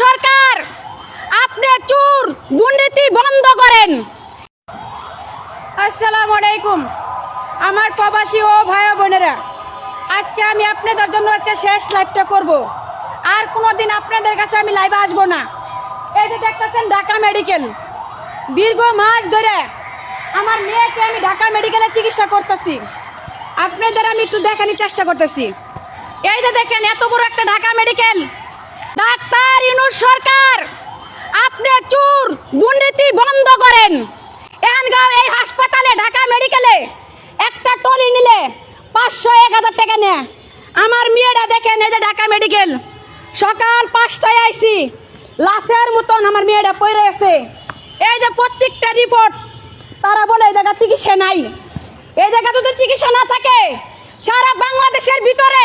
সরকার, আপনি চুর, দুর্নীতি বন্ধ করেন। আসসালামু আলাইকুম। আমার প্রবাসী ও ভাই বোনেরা, আজকে আমি আপনাদের জন্য আজকে শেষ লাইভটা করব। আর কোনোদিন আপনাদের কাছে আমি লাইভে আসব না। এই যে দেখতেছেন ঢাকা মেডিকেল। দীর্ঘ মাস ধরে আমার মেয়েকে আমি ঢাকা মেডিকেলে চিকিৎসা করতেছি। আপনাদের আমি একটু দেখানোর চেষ্টা করতেছি। এই যে দেখেন, এত বড় একটা ঢাকা মেডিকেল। ডাক্তার ইউনুস সরকার, আপনি চুর দুর্নীতি বন্ধ করেন। এখানগাঁও এই হাসপাতালে, ঢাকা মেডিকেলে একটা টলি নিলে পাঁচশো, এক হাজার টাকা নেয়। আমার মেয়েটা দেখেন এই যে ঢাকা মেডিকেল, সকাল পাঁচটায় আইছি, লাশের মতন আমার মেয়েটা পড়ে আছে। এই যে প্রত্যেকটা রিপোর্ট তারা বলে এই জায়গা চিকিৎসা নাই। এই জায়গা যদি চিকিৎসা না থাকে, সারা বাংলাদেশের ভিতরে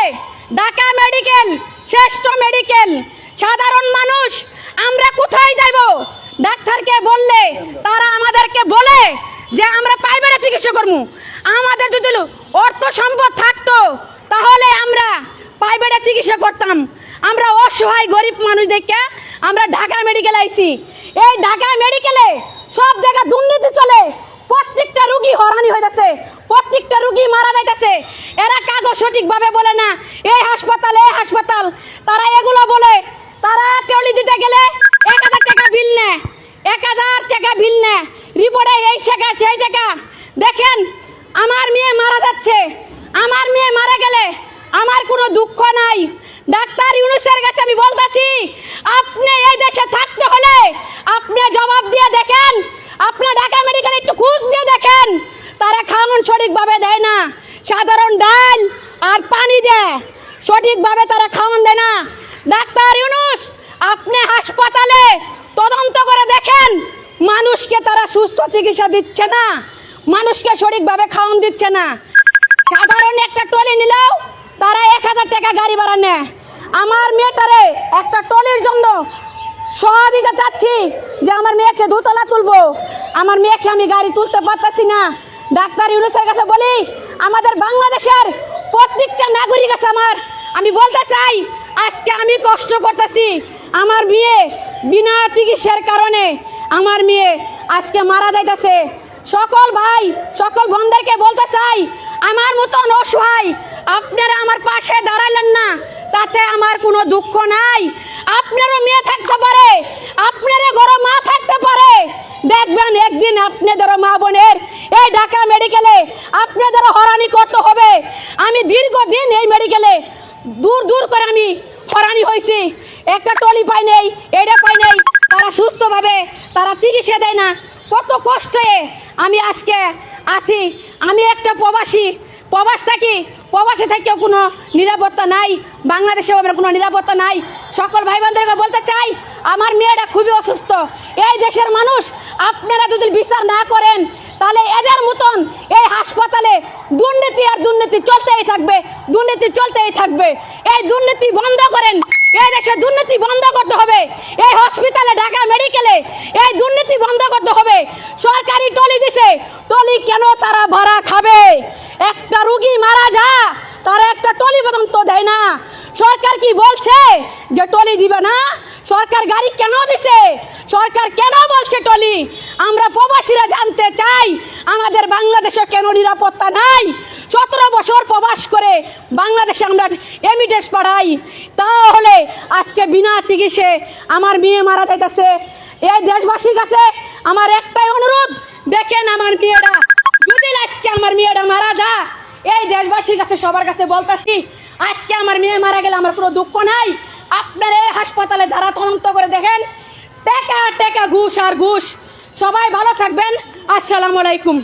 ঢাকা মেডিকেল, শ্রেষ্ঠ মেডিকেল সাধারণ মানুষ, আমরা কোথায় যাব ডাক্তারকে বললে, তারা আমাদেরকে বলে যে আমরা প্রাইভেটে চিকিৎসা করব। আমাদের যদি অর্থ সম্পদ থাকতো, তাহলে আমরা প্রাইভেটে চিকিৎসা করতাম। আমরা অসহায় গরিব মানুষদেরকে আমরা ঢাকা মেডিকেল আইছি। এই ঢাকা মেডিকেলে সব জায়গা দুর্নীতি চলে। প্রত্যেকটা রুগী হরানি হয়ে যাচ্ছে। প্রত্যেকটা রুগী মারা যাইতেছে। এরা কাগজ সঠিকভাবে বলে না এই হাসপাতাল এই হাসপাতাল তারা এগুলো বলে তারা তেউলি দিতে গেলে এক হাজার টাকা বিল নেয় এক হাজার টাকা বিল নেয় রিপোর্টে এই টাকা সেই টাকা দেখেন, আমার মেয়ে মারা যাচ্ছে। আমার মেয়ে মারা গেলে আমার কোনো দুঃখ নাই। ডাক্তার ইউনুসের কাছে আমি বলতেছি, আপনি এই দেশে থাকতে হলে আপনি জবাব দিয়ে দেখেন। আপনি ঢাকা মেডিকেলে একটু খোঁজ দিয়ে দেখেন। তারা খাওয়ান সঠিকভাবে দেয় না। সাধারণ ডাল আর পানি দেয়। সঠিকভাবে তারা খাওয়ান দেয় না। ডাক্তার ইউনুস, আপনি হাসপাতালে তদন্ত করে দেখেন। মানুষকে তারা সুস্থ চিকিৎসা দিচ্ছে না। মানুষকে সঠিকভাবে খাওয়ান দিচ্ছে না। সাধারণ একটা টলি নিলেও তারা এক হাজার টাকা গাড়ি ভাড়া নেয়। আমার মেয়েটারে একটা টলির জন্য সহ দিতে চাচ্ছি যে আমার মেয়েকে দুতলা তুলবো। আমার মেয়েকে আমি গাড়ি তুলতে পারতেছি না। ডাক্তার ইউনুসের কাছে বলি, আমাদের বাংলাদেশের প্রত্যেকটা নাগরিক আছে আমার। আমি বলতে চাই, আজকে আমি কষ্ট করতেছি। আমার মেয়ে বিনা চিকিৎসার কারণে আমার মেয়ে আজকে মারা যাইতেছে। সকল ভাই, সকল বোনদেরকে বলতে চাই, আমার মতন অসহায়, আপনারা আমার পাশে দাঁড়ালেন না, তাতে আমার কোনো দুঃখ নাই। আপনারও মেয়ে থাকতে পারে, আপনারও ঘরে মা থাকতে পারে। দেখবেন একদিন আপনাদেরও মা বোনের এই ঢাকা মেডিকেলে আপনাদেরও হরানি করতে হবে আমি দীর্ঘদিন এই মেডিকেলে দূর দূর করে আমি হরানি হয়েছি একটা টলি পাই নেই এটা পাই নেই, তারা সুস্থভাবে, তারা চিকিৎসা দেয় না। কত কষ্টে আমি আজকে আছি। আমি একটা প্রবাসী। প্রবাস থাকি, প্রবাসে থেকেও কোনো নিরাপত্তা নাই। বাংলাদেশেও আমার কোনো নিরাপত্তা নাই। সকল ভাই বোনদেরকে বলতে চাই, আমার মেয়েটা খুবই অসুস্থ। এই দেশের মানুষ, আপনারা যদি বিচার না করেন, তাহলে এদের মতন এই হাসপাতালে দুর্নীতি আর দুর্নীতি চলতেই থাকবে, দুর্নীতি চলতেই থাকবে। এই দুর্নীতি বন্ধ করেন এই দেশে দুর্নীতি বন্ধ করতে হবে। এই হসপিটালে ঢাকা মেডিকেলে এই দুর্নীতি বন্ধ করতে হবে। সরকারি টলি দিছে, টলি কেন তারা ভাড়া খাবে? একটা রুগী মারা যা, তারা একটা টলি পর্যন্ত দেয় না। সরকার কি বলছে যে টলি দিবে না? সরকার গাড়ি কেন দিছে? সরকার কেন বলছে টলি? আমরা প্রবাসীরা জানতে চাই, আমাদের বাংলাদেশে কেন নিরাপত্তা নাই? সতেরো বছর প্রবাস করে বাংলাদেশে আমরা এমিটেস পাঠাই, তাহলে আজকে বিনা চিকিৎসে আমার মেয়ে মারা যাইতেছে। এই দেশবাসীর কাছে আমার একটাই অনুরোধ, দেখেন আমার মেয়েরা যদি আজকে আমার মেয়েটা মারা যা এই দেশবাসীর কাছে সবার কাছে বলতেছি, আজকে আমার মেয়ে মারা গেলে আমার কোনো দুঃখ নাই। আপনার এই হাসপাতালে যারা তদন্ত করে দেখেন, টাকা টেকা ঘুষ আর ঘুষ। সবাই ভালো থাকবেন। আসসালামু আলাইকুম।